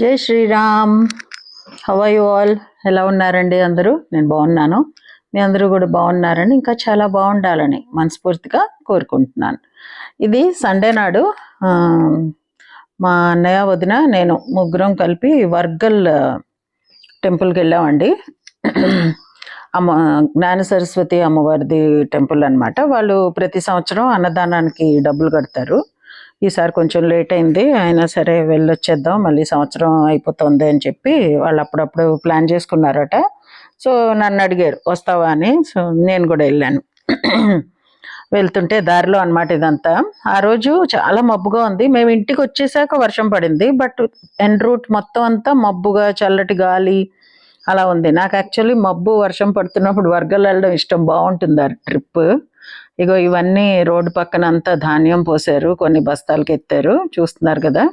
జై Sriram. How you all ఎలా ఉన్నారండి అందరూ? నేను బాగున్నాను. మీ అందరూ కూడా బాగున్నారని ఇంకా చాలా బాగుండాలని మనస్ఫూర్తిగా కోరుకుంటున్నాను. ఇది సండే నాడు మా అన్నయ్య వదిన నేను ముగ్గురం కలిపి వర్గల్ టెంపుల్కి వెళ్ళామండి. అమ్మ జ్ఞాన సరస్వతి అమ్మవారిది టెంపుల్ అన్నమాట. వాళ్ళు ప్రతి సంవత్సరం అన్నదానానికి డబ్బులు కడతారు. ఈసారి కొంచెం లేట్ అయింది అయినా సరే వెళ్ళొచ్చేద్దాం మళ్ళీ సంవత్సరం అయిపోతుంది అని చెప్పి వాళ్ళు అప్పుడప్పుడు ప్లాన్ చేసుకున్నారట. సో నన్ను అడిగారు వస్తావా అని? సో నేను కూడా వెళ్ళాను. వెళ్తుంటే దారిలో అనమాట ఇదంతా. ఆ రోజు చాలా మబ్బుగా ఉంది. మేము ఇంటికి వచ్చేసాక వర్షం పడింది బట్ ఎన్ రూట్ మొత్తం అంతా మబ్బుగా చల్లటి గాలి అలా ఉంది. నాకు యాక్చువల్లీ మబ్బు వర్షం పడుతున్నప్పుడు వర్గాలు వెళ్ళడం ఇష్టం బాగుంటుంది ఆ ట్రిప్ ఇగో ఇవన్నీ రోడ్డు పక్కన అంతా ధాన్యం పోసారు కొన్ని బస్తాలకి ఎత్తారు చూస్తున్నారు కదా?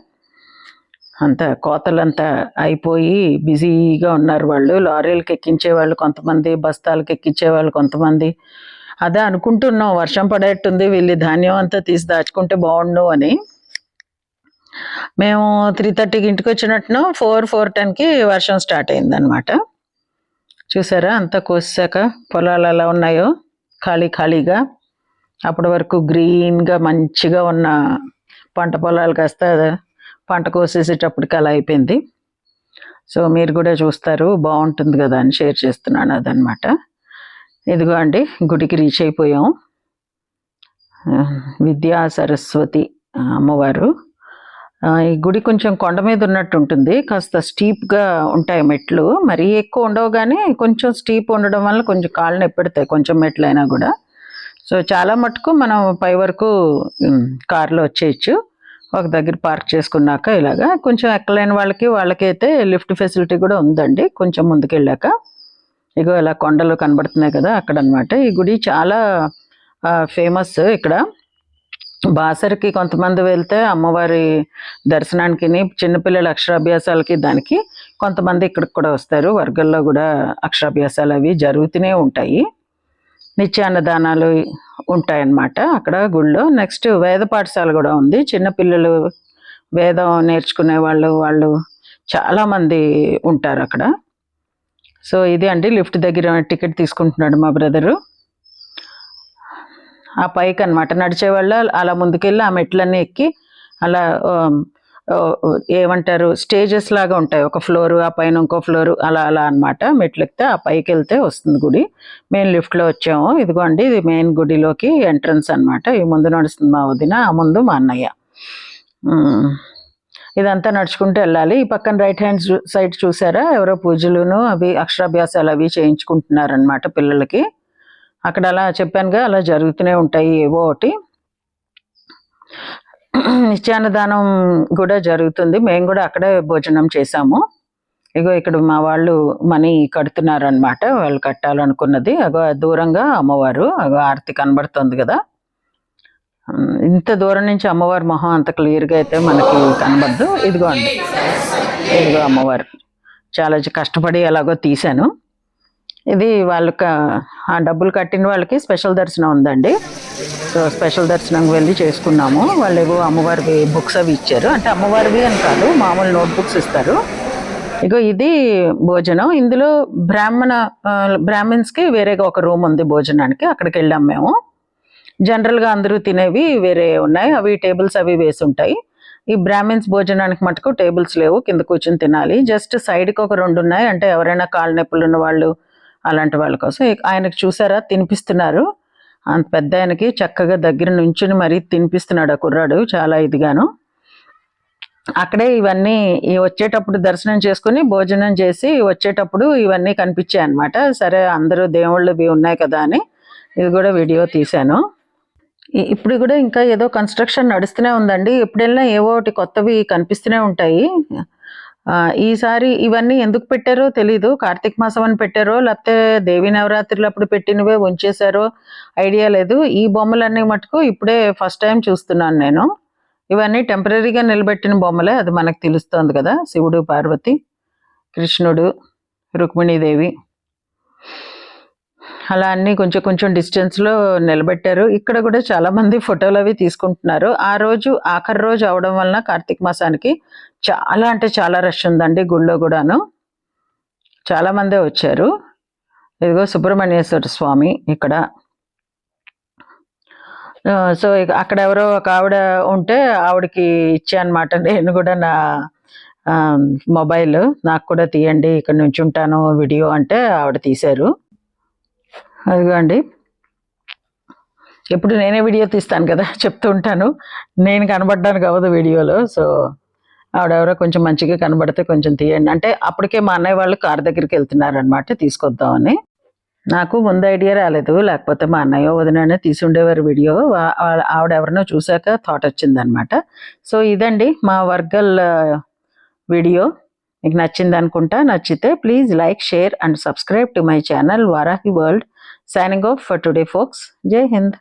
అంతా కోతలంతా అయిపోయి బిజీగా ఉన్నారు వాళ్ళు. లారీలకు ఎక్కించే వాళ్ళు కొంతమంది బస్తాలకు ఎక్కించే వాళ్ళు కొంతమంది. అదే అనుకుంటున్నాం వర్షం పడేట్టుంది వీళ్ళు ధాన్యం అంతా తీసి దాచుకుంటే బాగుండు అని. మేము త్రీ థర్టీకి ఇంటికి వచ్చినట్టును ఫోర్ ఫోర్ టెన్కి వర్షం స్టార్ట్ అయింది అనమాట చూసారా అంతా కోసాక పొలాలు ఎలా ఉన్నాయో? ఖాళీ ఖాళీగా. అప్పటి వరకు గ్రీన్గా మంచిగా ఉన్న పంట పొలాలు కాస్త పంట కోసేసేటప్పటికి అలా అయిపోయింది. సో మీరు కూడా చూస్తారు బాగుంటుంది కదా అని షేర్ చేస్తున్నాను అదనమాట ఇదిగో అండి గుడికి రీచ్ అయిపోయాం. విద్యా సరస్వతి అమ్మవారు. ఈ గుడి కొంచెం కొండ మీద ఉన్నట్టు ఉంటుంది. కాస్త స్టీప్గా ఉంటాయి మెట్లు. మరీ ఎక్కువ ఉండవు కానీ కొంచెం స్టీప్ ఉండడం వల్ల కొంచెం కాళ్ళు నొప్పెడతాయి కొంచెం మెట్లు అయినా కూడా. సో చాలా మటుకు మనం పై వరకు కారులో వచ్చేయచ్చు. ఒక దగ్గర పార్క్ చేసుకున్నాక ఇలాగా. కొంచెం ఎక్కలేని వాళ్ళకి వాళ్ళకైతే లిఫ్ట్ ఫెసిలిటీ కూడా ఉందండి. కొంచెం ముందుకెళ్ళాక. ఇగో ఇలా కొండలు కనబడుతున్నాయి కదా అక్కడ అనమాట ఈ గుడి చాలా ఫేమస్ ఇక్కడ. బాసరికి కొంతమంది వెళ్తే అమ్మవారి దర్శనానికి చిన్నపిల్లల అక్షరాభ్యాసాలకి దానికి కొంతమంది ఇక్కడికి కూడా వస్తారు. వర్గంలో కూడా అక్షరాభ్యాసాలు అవి జరుగుతూనే ఉంటాయి. నిత్యాన్నదానాలు ఉంటాయన్నమాట అక్కడ గుళ్ళో. నెక్స్ట్ వేద పాఠశాల కూడా ఉంది. చిన్నపిల్లలు వేదం నేర్చుకునే వాళ్ళు వాళ్ళు చాలామంది ఉంటారు అక్కడ. సో ఇది అండి. లిఫ్ట్ దగ్గర టికెట్ తీసుకుంటున్నాడు మా బ్రదరు. ఆ పైకి అనమాట నడిచే వాళ్ళ అలా ముందుకెళ్ళి ఆ మెట్లన్నీ ఎక్కి అలా ఏమంటారు స్టేజెస్ లాగా ఉంటాయి. ఒక ఫ్లోరు ఆ పైన ఇంకో ఫ్లోరు అలా అలా అనమాట మెట్లు ఎక్కితే ఆ పైకి వెళ్తే వస్తుంది గుడి. మేము లిఫ్ట్లో వచ్చాము. ఇదిగోండి ఇది మెయిన్ గుడిలోకి ఎంట్రన్స్ అన్నమాట. ఈ ముందు నడుస్తుంది మా వదిన ఆ ముందు మా అన్నయ్య. ఇదంతా నడుచుకుంటూ వెళ్ళాలి. ఈ పక్కన రైట్ హ్యాండ్ సైడ్ చూసారా? ఎవరో పూజలును అవి అక్షరాభ్యాసాలు అవి చేయించుకుంటున్నారనమాట పిల్లలకి. అక్కడ అలా చెప్పానుగా అలా జరుగుతూనే ఉంటాయి ఏవో ఒకటి. నిత్యాన్నదానం కూడా జరుగుతుంది. మేము కూడా అక్కడే భోజనం చేసాము ఇగో ఇక్కడ మా వాళ్ళు మనీ కడుతున్నారనమాట వాళ్ళు కట్టాలనుకున్నది. అగో దూరంగా అమ్మవారు అగో ఆర్తి కనబడుతుంది కదా. ఇంత దూరం నుంచి అమ్మవారి మొహం అంత క్లియర్గా అయితే మనకి కనబడదు. ఇదిగోండి. ఇదిగో అమ్మవారు. చాలా కష్టపడి ఎలాగో తీశాను. ఇది వాళ్ళకి ఆ డబ్బులు కట్టిన వాళ్ళకి స్పెషల్ దర్శనం ఉందండి. సో స్పెషల్ దర్శనంకి వెళ్ళి చేసుకున్నాము. వాళ్ళు ఏవో అమ్మవారివి బుక్స్ అవి ఇచ్చారు. అంటే అమ్మవారివి అని కాదు మామూలు నోట్ బుక్స్ ఇస్తారు. ఇగో ఇది భోజనం. ఇందులో బ్రాహ్మణ బ్రాహ్మిన్స్కి వేరేగా ఒక రూమ్ ఉంది భోజనానికి. అక్కడికి వెళ్ళాం మేము. జనరల్గా అందరూ తినేవి వేరే ఉన్నాయి. అవి టేబుల్స్ అవి వేసి ఉంటాయి. ఈ బ్రాహ్మిన్స్ భోజనానికి మటుకు టేబుల్స్ లేవు. కింద కూర్చొని తినాలి. జస్ట్ సైడ్కి ఒక రెండు ఉన్నాయి. అంటే ఎవరైనా కాళ్ళ నొప్పులు ఉన్న వాళ్ళు అలాంటి వాళ్ళ కోసం. ఆయనకు చూసారా? తినిపిస్తున్నారు. అంత పెద్ద ఆయనకి చక్కగా దగ్గర నుంచుని మరీ తినిపిస్తున్నాడు ఆ కుర్రాడు చాలా ఇదిగాను. అక్కడే ఇవన్నీ వచ్చేటప్పుడు దర్శనం చేసుకుని భోజనం చేసి వచ్చేటప్పుడు ఇవన్నీ కనిపించాయి అనమాట సరే అందరూ దేవుళ్ళు ఇవి ఉన్నాయి కదా అని ఇది కూడా వీడియో తీశాను. ఇప్పుడు కూడా ఇంకా ఏదో కన్స్ట్రక్షన్ నడుస్తూనే ఉందండి. ఎప్పుడైనా ఏవో ఒకటి కొత్తవి కనిపిస్తూనే ఉంటాయి. ఈసారి ఇవన్నీ ఎందుకు పెట్టారో తెలీదు. కార్తీక మాసం అని పెట్టారో లేకపోతే దేవి నవరాత్రులు అప్పుడు పెట్టినవే ఉంచేశారో ఐడియా లేదు. ఈ బొమ్మలన్నీ మటుకు ఇప్పుడే ఫస్ట్ టైం చూస్తున్నాను నేను. ఇవన్నీ టెంపరీగా నిలబెట్టిన బొమ్మలే అది మనకు తెలుస్తోంది కదా. శివుడు పార్వతి కృష్ణుడు రుక్మిణీదేవి. అలా అన్నీ కొంచెం కొంచెం డిస్టెన్స్లో నిలబెట్టారు. ఇక్కడ కూడా చాలామంది ఫోటోలు అవి తీసుకుంటున్నారు. ఆ రోజు ఆఖరి రోజు అవడం వలన కార్తీక మాసానికి చాలా అంటే చాలా రష్ ఉందండి గుళ్ళో కూడాను. చాలామందే వచ్చారు. ఇదిగో సుబ్రహ్మణ్యేశ్వర స్వామి ఇక్కడ. సో అక్కడ ఎవరో ఒక ఆవిడ ఉంటే ఆవిడకి ఇచ్చా అనమాట నేను కూడా నా మొబైల్ నాకు కూడా తీయండి ఇక్కడ నుంచి ఉంటాను వీడియో అంటే ఆవిడ తీశారు. అదిగో అండి ఎప్పుడు నేనే వీడియో తీస్తాను కదా చెప్తూ ఉంటాను. నేను కనబడడానికి అవ్వదు వీడియోలో సో ఆవిడెవరో కొంచెం మంచిగా కనబడితే కొంచెం తీయండి. అంటే అప్పటికే మా అన్నయ్య వాళ్ళు కార్ దగ్గరికి వెళ్తున్నారనమాట తీసుకొద్దామని. నాకు ముందు ఐడియా రాలేదు లేకపోతే మా అన్నయ్య వదిననే తీసి ఉండేవారు వీడియో. ఆవిడ ఎవరినో చూశాక థాట్ వచ్చిందనమాట సో ఇదండి మా వర్గల్ వీడియో. మీకు నచ్చింది అనుకుంటా నచ్చితే please like share and subscribe to my channel Varahi world. Signing off for today, folks. Jai Hind.